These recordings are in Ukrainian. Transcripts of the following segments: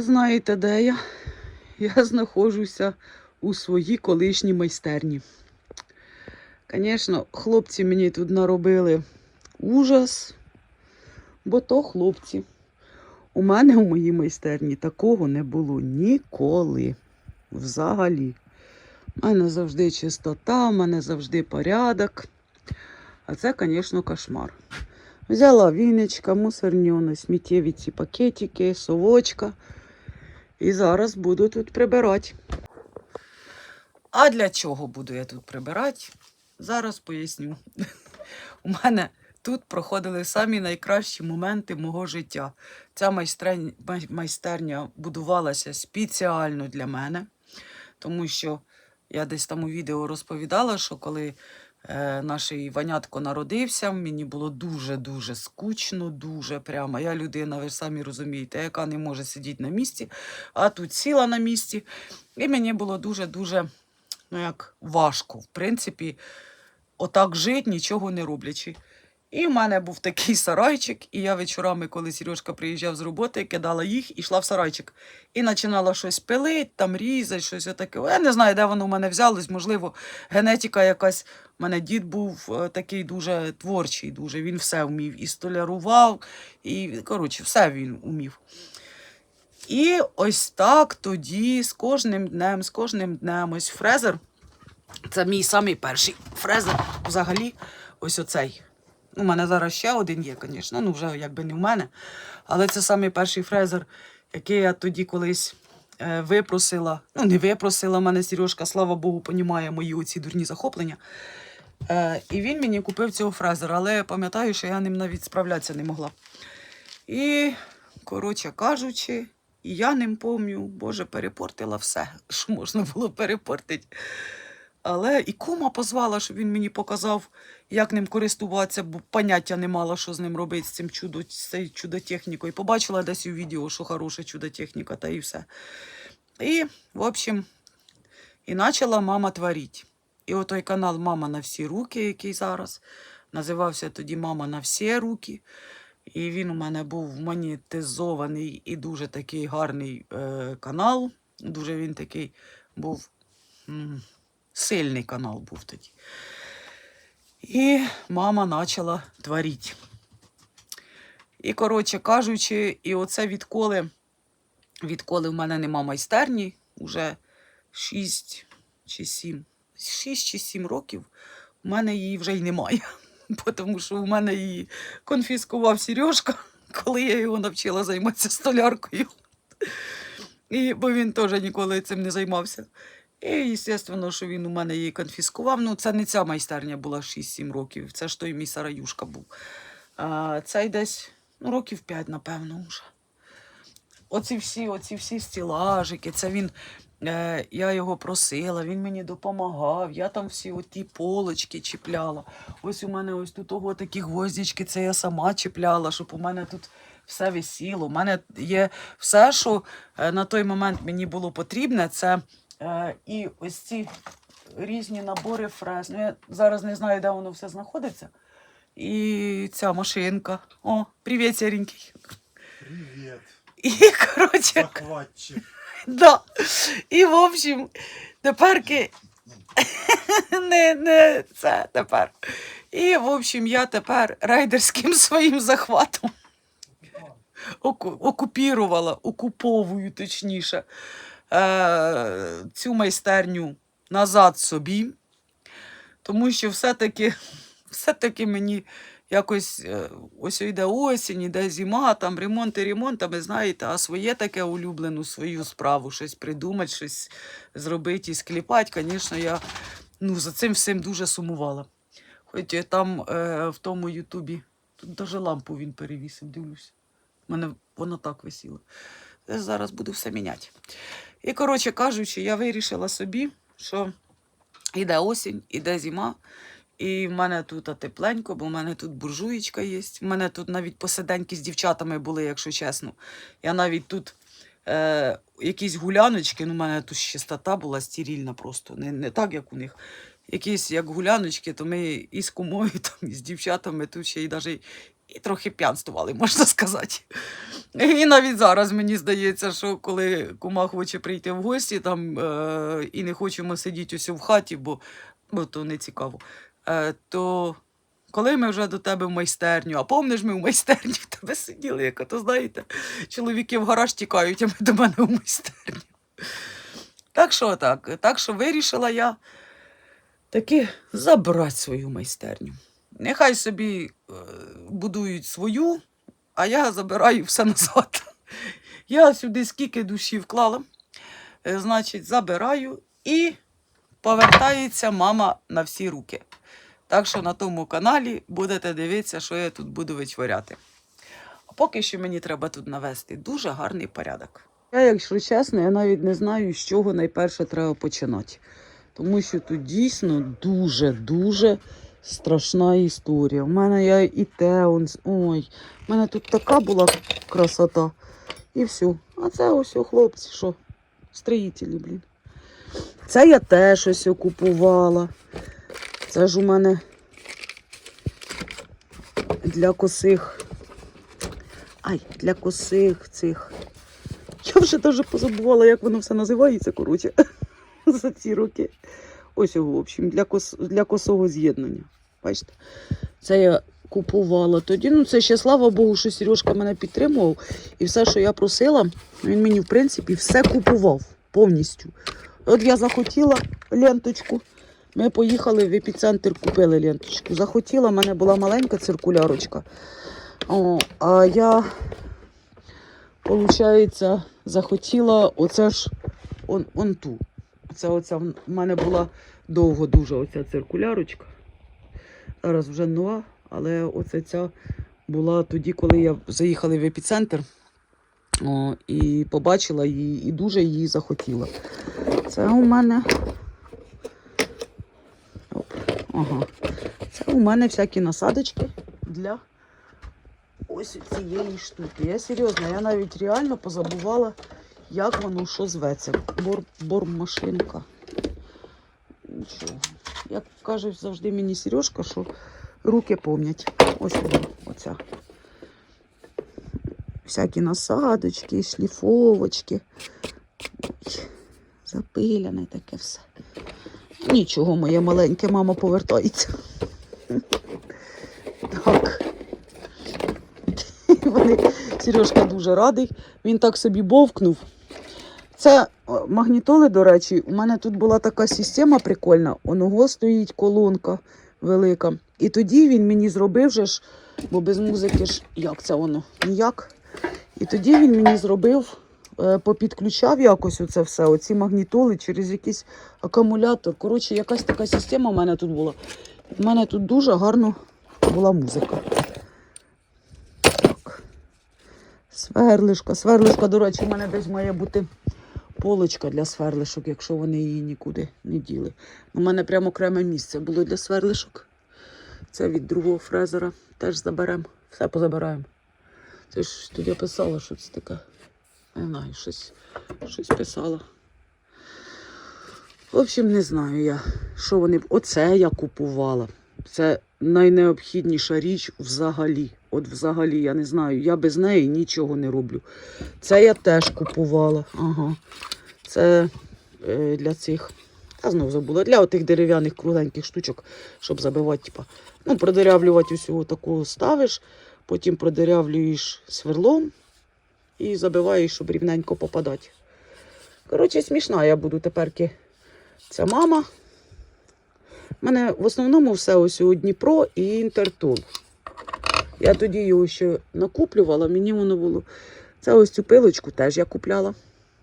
Знаєте, де я? Я знаходжуся у своїй колишній майстерні. Звісно, хлопці мені тут наробили ужас, бо то хлопці. У мене у моїй майстерні такого не було ніколи. Взагалі. У мене завжди чистота, у мене завжди порядок. А це, звісно, кошмар. Взяла віночка, мусорньона, сміттєві ці пакетики, совочка. І зараз буду тут прибирати. А для чого буду я тут прибирати? Зараз поясню. У мене тут проходили самі найкращі моменти мого життя. Ця майстерня будувалася спеціально для мене, тому що я десь там у відео розповідала, що коли наш Іванятко народився, мені було дуже-дуже скучно, дуже прямо. Я людина, ви ж самі розумієте, яка не може сидіти на місці, а тут сіла на місці. І мені було дуже-дуже ну, як важко, в принципі, отак жити, нічого не роблячи. І в мене був такий сарайчик, і я вечорами, коли Сережка приїжджав з роботи, кидала їх і йшла в сарайчик. І починала щось пилити, там різати, щось отаке. Я не знаю, де воно в мене взялось, можливо, генетика якась. Мене дід був е, такий дуже творчий, дуже. Він все вмів. І столярував, і, коротше, все він вмів. І ось так тоді, з кожним днем, з кожним днем, ось фрезер. Це мій самий перший фрезер взагалі. Ось оцей. У мене зараз ще один є, звісно, ну вже якби не в мене. Але це самий перший фрезер, який я тоді колись е, випросила. Ну, не випросила, мене Сережка, слава Богу, понімає мої оці дурні захоплення. Е, і він мені купив цього фрезера, але я пам'ятаю, що я ним навіть справлятися не могла. І, коротше кажучи, я ним помню, Боже, перепортила все, що можна було перепортити. Але і кума позвала, щоб він мені показав, як ним користуватися, бо поняття не мала, що з ним робити, з цим чудо, цією чудо-технікою. Побачила десь у відео, що хороша чудо-техніка, та і все. І, в общем, і почала мама творити. І отой канал Мама на всі руки, який зараз називався тоді Мама на всі руки. І він у мене був монетизований і дуже такий гарний е, канал. Дуже він такий був м, сильний канал був тоді. І мама почала творити. І, коротше кажучи, і оце відколи, відколи в мене нема майстерні, уже 6 чи 7, 6 чи 7 років, у мене її вже й немає. Тому що у мене її конфіскував Сережка, коли я його навчила займатися столяркою. І, бо він теж ніколи цим не займався. І, звісно, що він у мене її конфіскував. Ну, це не ця майстерня була 6-7 років, це ж той мій Сараюшка був. А, цей десь ну, років 5, напевно, вже. Оці всі, оці всі стілажики, це він. Е, я його просила, він мені допомагав. Я там всі оті полочки чіпляла. Ось у мене ось тут ого, такі гвоздічки, це я сама чіпляла, щоб у мене тут все висіло. У мене є все, що е, на той момент мені було потрібне. Це е, і ось ці різні набори фрез. Ну, я зараз не знаю, де воно все знаходиться. І ця машинка. О, привіт, сіренький. Привет, І коротше. захватчик. Да. І, в общем, теперки не, не це тепер. І, в общем, я тепер рейдерським своїм захватом окупірувала, окуповую точніше, е, цю майстерню назад собі. Тому що все-таки, все-таки мені якось е, ось йде осінь, іде зима, там ремонт і ремонт, а ви знаєте, а своє таке улюблену свою справу, щось придумати, щось зробити і скліпати, звісно, я ну, за цим всім дуже сумувала. Хоч там е, в тому Ютубі, тут навіть лампу він перевісив, дивлюся. У мене вона так висіла. Я зараз буду все міняти. І, коротше кажучи, я вирішила собі, що іде осінь, іде зима, і в мене тут тепленько, бо в мене тут буржуєчка є. В мене тут навіть посиденьки з дівчатами були, якщо чесно. Я навіть тут е, якісь гуляночки, ну, в мене тут чистота була стерильна просто, не, не так, як у них. Якісь як гуляночки, то ми і з кумою, там, і з дівчатами тут ще й навіть і трохи п'янствували, можна сказати. І навіть зараз мені здається, що коли кума хоче прийти в гості там, е, і не хочемо сидіти усю в хаті, бо, бо то не цікаво, то коли ми вже до тебе в майстерню, а помниш, ми в майстерні в тебе сиділи, як то знаєте, чоловіки в гараж тікають, а ми до мене в майстерню. Так що так, так що вирішила я таки забрати свою майстерню. Нехай собі е, будують свою, а я забираю все назад. Я сюди скільки душі вклала, е, значить, забираю і повертається мама на всі руки. Так що на тому каналі будете дивитися, що я тут буду витворяти. А поки що мені треба тут навести дуже гарний порядок. Я, якщо чесно, я навіть не знаю, з чого найперше треба починати. Тому що тут дійсно дуже-дуже страшна історія. У мене я і те, он, ой, у мене тут така була красота. І все. А це ось о, хлопці, що? Строїтелі, блін. Це я теж ось купувала. Це ж у мене для косих. Ай, для косих цих. Я вже навіть позабувала, як воно все називається, коротше, за ці роки. Ось його, в общем, для, кос... для косого з'єднання. Бачите? Це я купувала тоді. Ну, це ще слава Богу, що Сережка мене підтримував. І все, що я просила, він мені, в принципі, все купував повністю. От я захотіла ленточку. Ми поїхали в епіцентр, купили ленточку. Захотіла, в мене була маленька циркулярочка. О, а я, виходить, захотіла оце ж он, он ту. Це оця в мене була довго дуже оця циркулярочка. Зараз вже нова, але оце ця була тоді, коли я заїхала в епіцентр о, і побачила її, і дуже її захотіла. Це у мене. Ага. Це у мене всякі насадочки для ось цієї штуки. Я серйозно, я навіть реально позабувала, як воно що зветься. Бор, бормашинка. Нічого. Як каже завжди мені Сережка, що руки помнять. Ось воно, оця. Всякі насадочки, шліфовочки. Запиляне таке все. Нічого, моє маленьке, мама повертається. Так. Вони, Сережка дуже радий. Він так собі бовкнув. Це магнітоли, до речі, у мене тут була така система прикольна. Оного стоїть колонка велика. І тоді він мені зробив же ж, бо без музики ж як це воно? Ніяк. І тоді він мені зробив, попідключав якось оце все, оці магнітоли через якийсь акумулятор. Коротше, якась така система у мене тут була. У мене тут дуже гарно була музика. Так. Сверлишка. Сверлишка, до речі, у мене десь має бути полочка для сверлишок, якщо вони її нікуди не діли. У мене прямо окреме місце було для сверлишок. Це від другого фрезера. Теж заберемо. Все позабираємо. Це ж тут я писала, що це таке. Не знаю, щось, щось писала. В общем, не знаю я, що вони. Оце я купувала. Це найнеобхідніша річ взагалі. От взагалі, я не знаю, я без неї нічого не роблю. Це я теж купувала. Ага. Це е, для цих. Я знову забула. Для отих дерев'яних кругленьких штучок, щоб забивати, типа. Ну, продерявлювати усього такого ставиш, потім продерявлюєш сверлом і забиваєш, щоб рівненько попадати. Коротше, смішна я буду теперки ця мама. У мене в основному все ось у Дніпро і Інтертол. Я тоді його ще накуплювала, мені воно було. Це ось цю пилочку теж я купляла.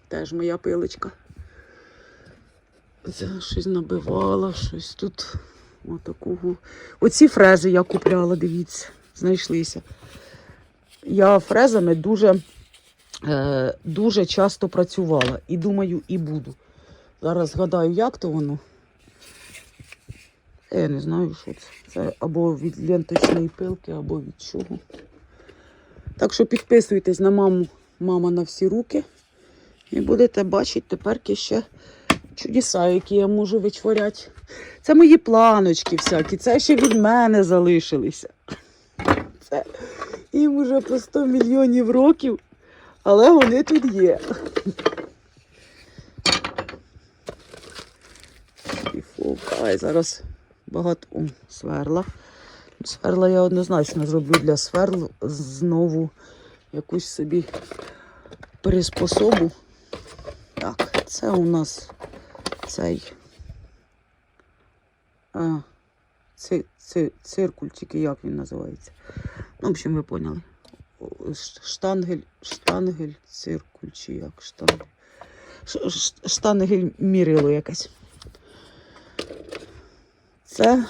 Теж моя пилочка. Це щось набивала, щось тут. Отакого. Оці фрези я купляла, дивіться, знайшлися. Я фрезами дуже, е, дуже часто працювала і думаю, і буду. Зараз згадаю, як то воно. Я не знаю, що це. Це або від ленточної пилки, або від чого. Так що підписуйтесь на маму, мама на всі руки. І будете бачити тепер ще чудеса, які я можу вичворяти. Це мої планочки всякі, це ще від мене залишилися. Це. Їм уже по 100 мільйонів років, але вони тут є. Шліфовка. Ай, зараз багато О, сверла. Сверла я однозначно зроблю для сверл знову якусь собі приспособу. Так, це у нас цей. А, це, це циркуль, тільки як він називається. Ну, в общем, ви поняли. Штангель, штангель, циркуль чи як штангель. Штангель мірило якесь. Це.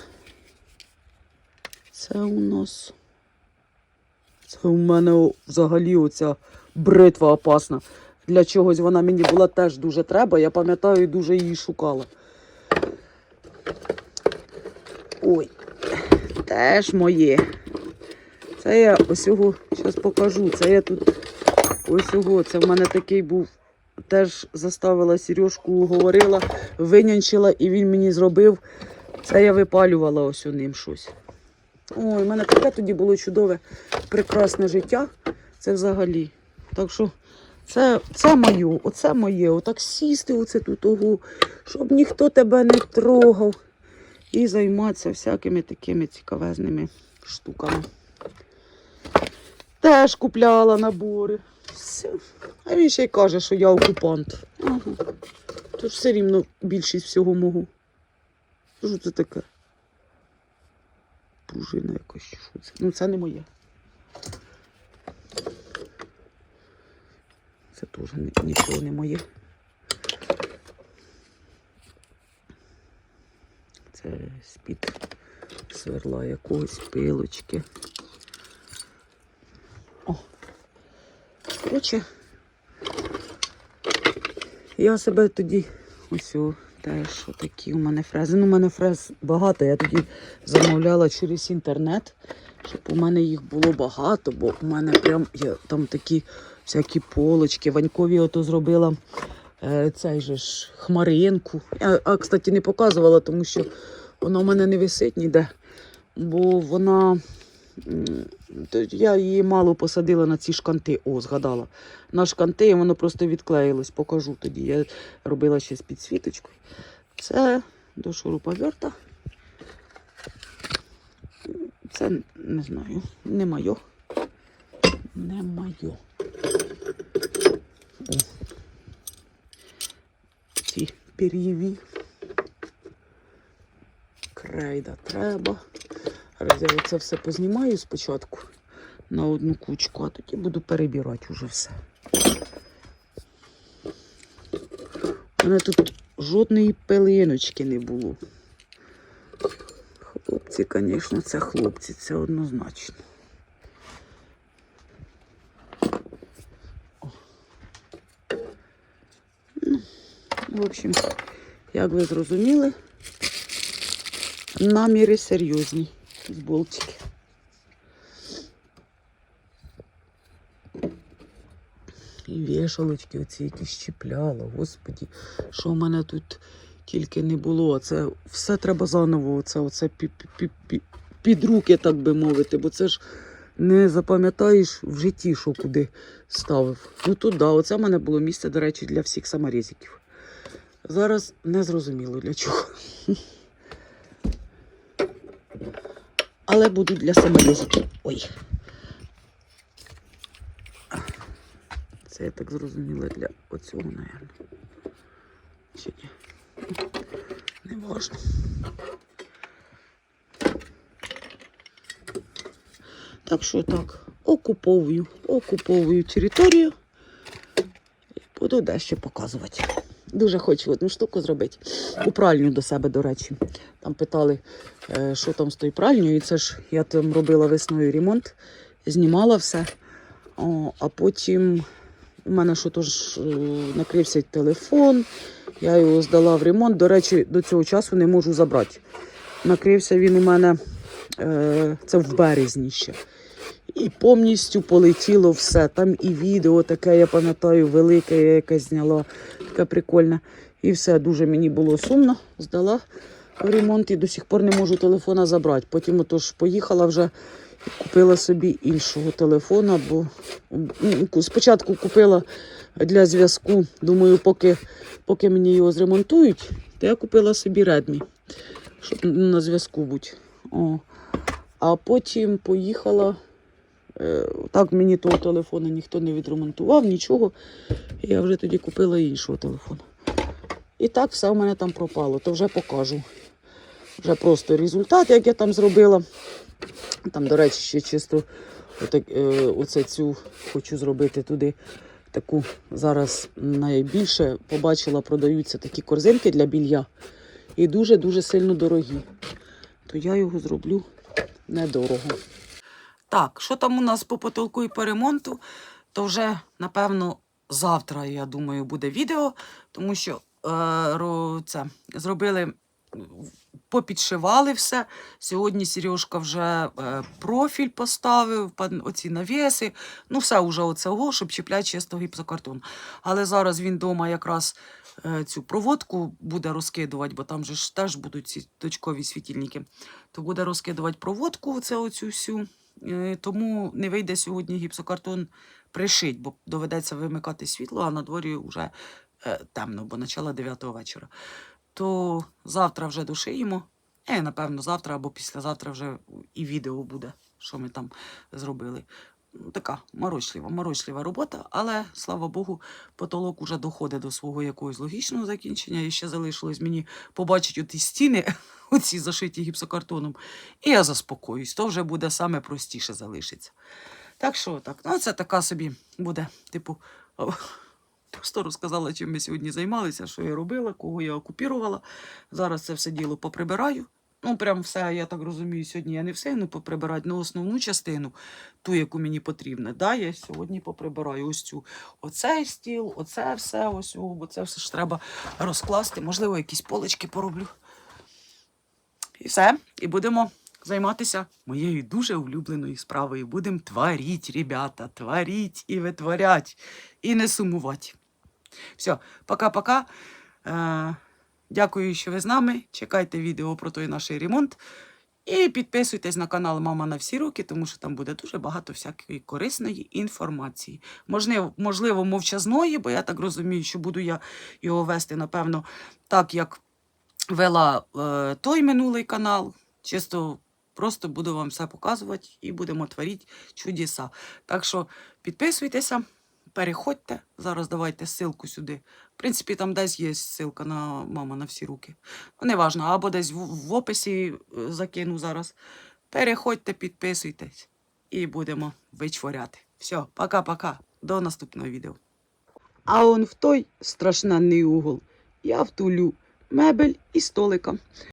Це у нас. Це у мене взагалі оця бритва опасна. Для чогось вона мені була теж дуже треба. Я пам'ятаю, дуже її шукала. Ой, теж моє. Це я ось його зараз покажу. Це я тут ось. Це в мене такий був. Теж заставила Сережку, говорила, винянчила, і він мені зробив. Це я випалювала ось у ним щось. Ой, у мене таке тоді було чудове, прекрасне життя. Це взагалі. Так що це, це моє, оце моє. Отак сісти, оце тут ого, щоб ніхто тебе не трогав. І займатися всякими такими цікавезними штуками. Теж купляла набори. Все. А він ще й каже, що я окупант. Ага. Тож все рівно більшість всього можу. Що це таке? Пружина якась. Що це? Ну, це не моє. Це теж ні- нічого не моє. Це з-під сверла якогось пилочки. О. Коротше, я себе тоді ось о, теж отакі у мене фрези. Ну, у мене фрез багато. Я тоді замовляла через інтернет, щоб у мене їх було багато, бо у мене прям є там такі всякі полочки. Ванькові ото зробила е, цей же ж хмаринку. Я, а, кстати, не показувала, тому що вона у мене не висить ніде. Бо вона. Я її мало посадила на ці шканти. О, згадала. На шканти і воно просто відклеїлось. Покажу тоді. Я робила ще з підсвіточкою. Це до шуруповерта. Це не знаю, не моє. Не моє. Ці пір'єві. Крейда треба. Зараз я це все познімаю спочатку на одну кучку, а тоді буду перебирати уже все. У мене тут жодної пилиночки не було. Хлопці, звісно, це хлопці, це однозначно. Ну, в общем, як ви зрозуміли, наміри серйозні з болтики. І вішалочки оці якісь чіпляла, господі, що в мене тут тільки не було. Це все треба заново, оце, оце пі- пі- пі- під руки, так би мовити, бо це ж не запам'ятаєш в житті, що куди ставив. Ну тут да, оце в мене було місце, до речі, для всіх саморізиків. Зараз не зрозуміло для чого. Але будуть для саморізиків. Ой. Це я так зрозуміла для оцього, мабуть. Чи ні? Не важно. Так що так, окуповую, окуповую територію і буду дещо показувати. Дуже хочу одну штуку зробити. У пральню до себе, до речі. Там питали, е, що там з тою пральнею. І це ж я там робила весною ремонт, знімала все. О, а потім у мене що тож е, накрився телефон, я його здала в ремонт. До речі, до цього часу не можу забрати. Накрився він у мене е, це в березні ще. І повністю полетіло все. Там і відео таке, я пам'ятаю, велике, я якесь зняла, таке прикольне. І все, дуже мені було сумно. Здала в ремонт і до сих пор не можу телефона забрати. Потім отож поїхала вже і купила собі іншого телефона, бо спочатку купила для зв'язку. Думаю, поки, поки мені його зремонтують, то я купила собі Redmi, щоб на зв'язку бути. О. А потім поїхала. Е, так мені того телефона ніхто не відремонтував, нічого. Я вже тоді купила іншого телефона. І так все у мене там пропало, то вже покажу. Вже просто результат, як я там зробила. Там, до речі, ще чисто отак, е, оце цю хочу зробити туди. Таку зараз найбільше побачила, продаються такі корзинки для білья. І дуже-дуже сильно дорогі. То я його зроблю недорого. Так, що там у нас по потолку і по ремонту, то вже, напевно, завтра, я думаю, буде відео, тому що е, це, зробили, попідшивали все. Сьогодні Сережка вже е, профіль поставив, оці навіси. Ну, все вже оцього, щоб чіпляти чисто гіпсокартон. Але зараз він вдома якраз е, цю проводку буде розкидувати, бо там же ж теж будуть ці точкові світильники. То буде розкидувати проводку, оцю всю. Е, Тому не вийде сьогодні гіпсокартон пришить, бо доведеться вимикати світло, а на дворі вже е, темно, бо начало 9 вечора. То завтра вже дошиємо. Е, напевно, завтра або післязавтра вже і відео буде, що ми там зробили. Така морочлива, морочлива робота, але слава Богу, потолок уже доходить до свого якогось логічного закінчення. І ще залишилось мені побачити оті стіни, оці зашиті гіпсокартоном. І я заспокоюсь, то вже буде саме простіше залишиться. Так що так, ну це така собі буде, типу, просто розказала, чим ми сьогодні займалися, що я робила, кого я окупірувала. Зараз це все діло поприбираю. Ну, прям все, я так розумію, сьогодні я не все ну, поприбирати, але основну частину, ту, яку мені потрібно, да, я сьогодні поприбираю ось цю оцей стіл, оце все, ось, бо це все ж треба розкласти. Можливо, якісь полички пороблю. І все. І будемо займатися моєю дуже улюбленою справою. Будемо творіть, ребята, творіть і витворять, і не сумувати. Все, пока-пока. Дякую, що ви з нами. Чекайте відео про той наш ремонт. І підписуйтесь на канал Мама на всі руки, тому що там буде дуже багато всякої корисної інформації. Можливо, можливо, мовчазної, бо я так розумію, що буду я його вести, напевно, так, як вела е, той минулий канал. Чисто просто буду вам все показувати і будемо творити чудеса. Так що підписуйтеся, переходьте. Зараз давайте ссылку сюди. В принципі, там десь є ссылка на мама на всі руки. Ну, неважно, або десь в, в описі е, закину зараз. Переходьте, підписуйтесь і будемо вичворяти. Все, пока-пока. До наступного відео. А он в той страшненний угол я втулю мебель і столика.